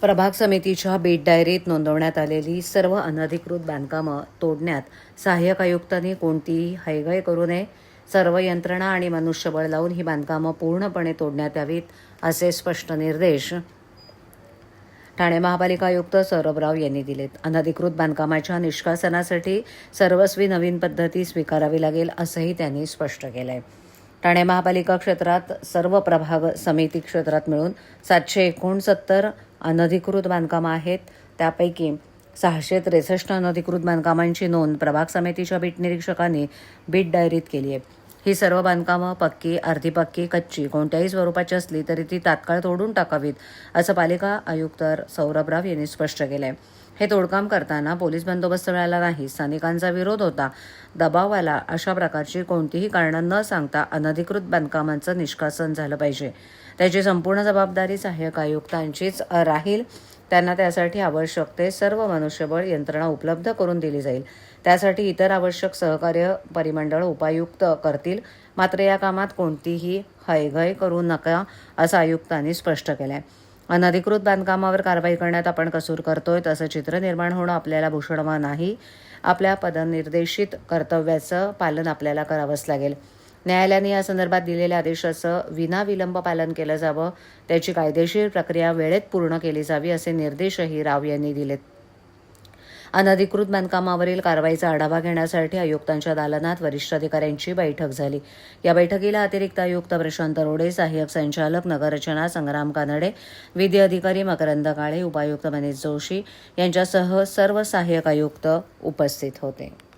प्रभाग समितीच्या बेट डायरीत नोंदवण्यात आलेली सर्व अनधिकृत बांधकामं तोडण्यात सहाय्यक आयुक्तांनी कोणतीही हयगय करू नये. सर्व यंत्रणा आणि मनुष्यबळ लावून ही बांधकामं पूर्णपणे तोडण्यात यावीत असे स्पष्ट निर्देश ठाणे महापालिका आयुक्त सौरभराव यांनी दिलेत. अनधिकृत बांधकामाच्या निष्कासनासाठी सर्वस्वी नवीन पद्धती स्वीकारावी लागेल असंही त्यांनी स्पष्ट केलंय. ठाणे महापालिका क्षेत्रात सर्व प्रभाग समिती क्षेत्रात मिळून सातशे एकोणसत्तर अनधिकृत बांधकामं आहेत. त्यापैकी सहाशे त्रेसष्ट अनधिकृत बांधकामांची नोंद प्रभाग समितीच्या बीट निरीक्षकांनी बीट डायरीत केली आहे ही सर्व बांधकामं पक्की अर्धी पक्की कच्ची कोणत्याही स्वरूपाची असली तरी ती तात्काळ तोडून टाकावीत असं पालिका आयुक्त सौरभ राव यांनी स्पष्ट केलं आहे हे तोडकाम करताना पोलीस बंदोबस्त मिळाला नाही स्थानिकांचा विरोध होता. दबाव आला अशा प्रकारची कोणतीही कारणं न सांगता अनधिकृत बांधकामांचं निष्कासन झालं पाहिजे. त्याची संपूर्ण जबाबदारी सहाय्यक आयुक्तांचीच राहील. त्यांना त्यासाठी आवश्यक ते सर्व मनुष्यबळ यंत्रणा उपलब्ध करून दिली जाईल. त्यासाठी इतर आवश्यक सहकार्य परिमंडळ उपायुक्त करतील. मात्र या कामात कोणतीही हयगय करू नका असं आयुक्तांनी स्पष्ट केलं आहे अनधिकृत बांधकामावर कारवाई करण्यात आपण कसूर करतोय तसं चित्र निर्माण होणं आपल्याला भूषणमान नाही. आपल्या पदनिर्देशित कर्तव्याचं पालन आपल्याला करावंच लागेल. न्यायालयाने या संदर्भात दिलेल्या आदेशाचं विनाविलंब पालन केलं जावं त्याची कायदेशीर प्रक्रिया वेळेत पूर्ण केली जावी असे निर्देशही राव यांनी दिलेत. अनधिकृत बांधकामावरील कारवाईचा आढावा घेण्यासाठी आयुक्तांच्या दालनात वरिष्ठ अधिकाऱ्यांची बैठक झाली. या बैठकीला अतिरिक्त आयुक्त प्रशांत रोडे सहाय्यक संचालक नगररचना संग्राम कानडे विधी अधिकारी मकरंद काळे उपायुक्त मनीष जोशी यांच्यासह सर्व सहाय्यक आयुक्त उपस्थित होते.